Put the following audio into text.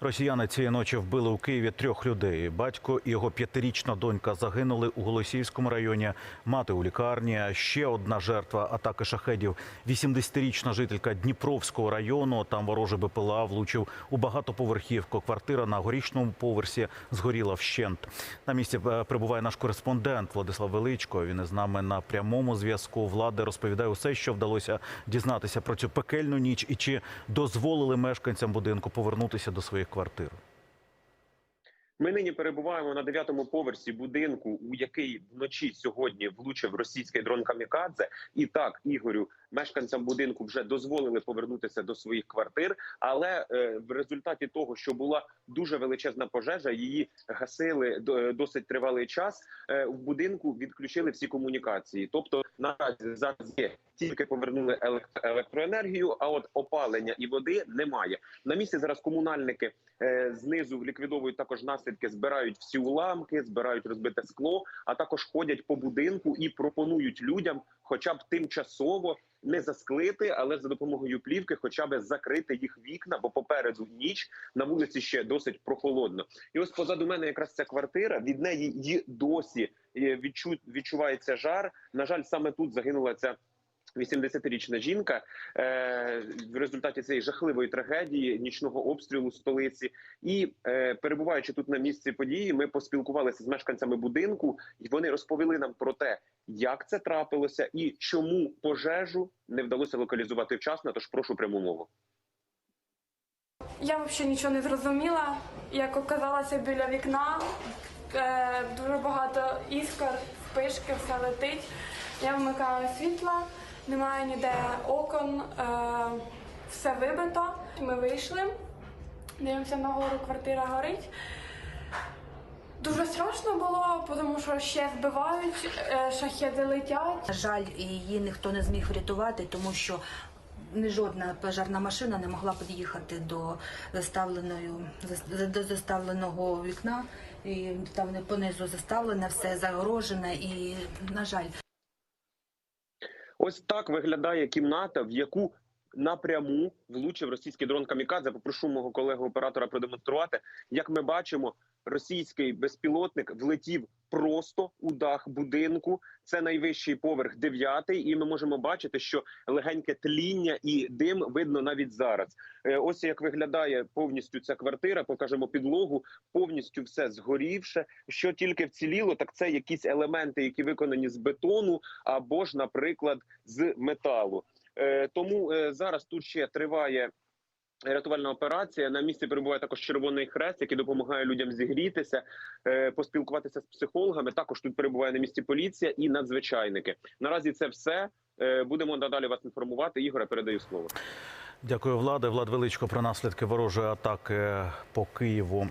Росіяни цієї ночі вбили у Києві трьох людей. Батько і його п'ятирічна донька загинули у Голосіївському районі. Мати у лікарні. Ще одна жертва атаки шахедів. 80-річна жителька Дніпровського району. Там ворожий БПЛА влучив у багатоповерхівку. Квартира на горішньому поверсі згоріла вщент. На місці е, прибуває наш кореспондент Владислав Величко. Він із нами на прямому зв'язку. Влади розповідає усе, що вдалося дізнатися про цю пекельну ніч, і чи дозволили мешканцям будинку повернутися до своїх квартир. Ми нині перебуваємо на дев'ятому поверсі будинку, у який вночі сьогодні влучив російський дрон Камікадзе. І так, Ігорю, мешканцям будинку вже дозволили повернутися до своїх квартир. Але е, в результаті того, що була дуже величезна пожежа, її гасили досить тривалий час. Е, в будинку відключили всі комунікації. Тобто наразі зараз є тільки повернули елект- електроенергію, а от опалення і води немає. На місці зараз комунальники е, знизу ліквідовують також наслідки, збирають всі уламки, збирають розбите скло, а також ходять по будинку і пропонують людям, хоча б тимчасово не засклити, але за допомогою плівки, хоча б закрити їх вікна, бо попереду ніч на вулиці ще досить прохолодно. І ось позаду мене якраз ця квартира. Від неї й досі е, відчу, відчувається жар. На жаль, саме тут загинула ця. 80-річна жінка е, в результаті цієї жахливої трагедії нічного обстрілу столиці, і е, перебуваючи тут на місці події, ми поспілкувалися з мешканцями будинку, і вони розповіли нам про те, як це трапилося, і чому пожежу не вдалося локалізувати вчасно. Тож прошу пряму мову. Я взагалі нічого не зрозуміла. Як оказалася біля вікна, е, дуже багато іскор, спишки, все летить. Я вмикаю світло, немає ніде окон, е, все вибито. Ми вийшли, дивимося нагору, квартира горить. Дуже страшно було, тому що ще збивають, е, шахеди летять. На жаль, її ніхто не зміг врятувати, тому що ні жодна пожежна машина не могла під'їхати до заставленої зас- до заставленого вікна. І там не понизу заставлене, все загорожене і, на жаль, Ось так виглядає кімната, в яку напряму влучив російський дрон Камікадзе. Попрошу мого колегу оператора продемонструвати. Як ми бачимо, російський безпілотник влетів просто у дах будинку. Це найвищий поверх дев'ятий, і ми можемо бачити, що легеньке тління і дим видно навіть зараз. Е, Ось як виглядає повністю ця квартира. Покажемо підлогу. Повністю все згорівше. Що тільки вціліло, так це якісь елементи, які виконані з бетону або ж, наприклад, з металу. Е, Тому е, зараз тут ще триває. Рятувальна операція на місці перебуває також Червоний Хрест, який допомагає людям зігрітися, е, поспілкуватися з психологами. Також тут перебуває на місці поліція і надзвичайники. Наразі це все. Будемо надалі вас інформувати. Ігоре, передаю слово. Дякую, влади. Влад Величко про наслідки ворожої атаки по Києву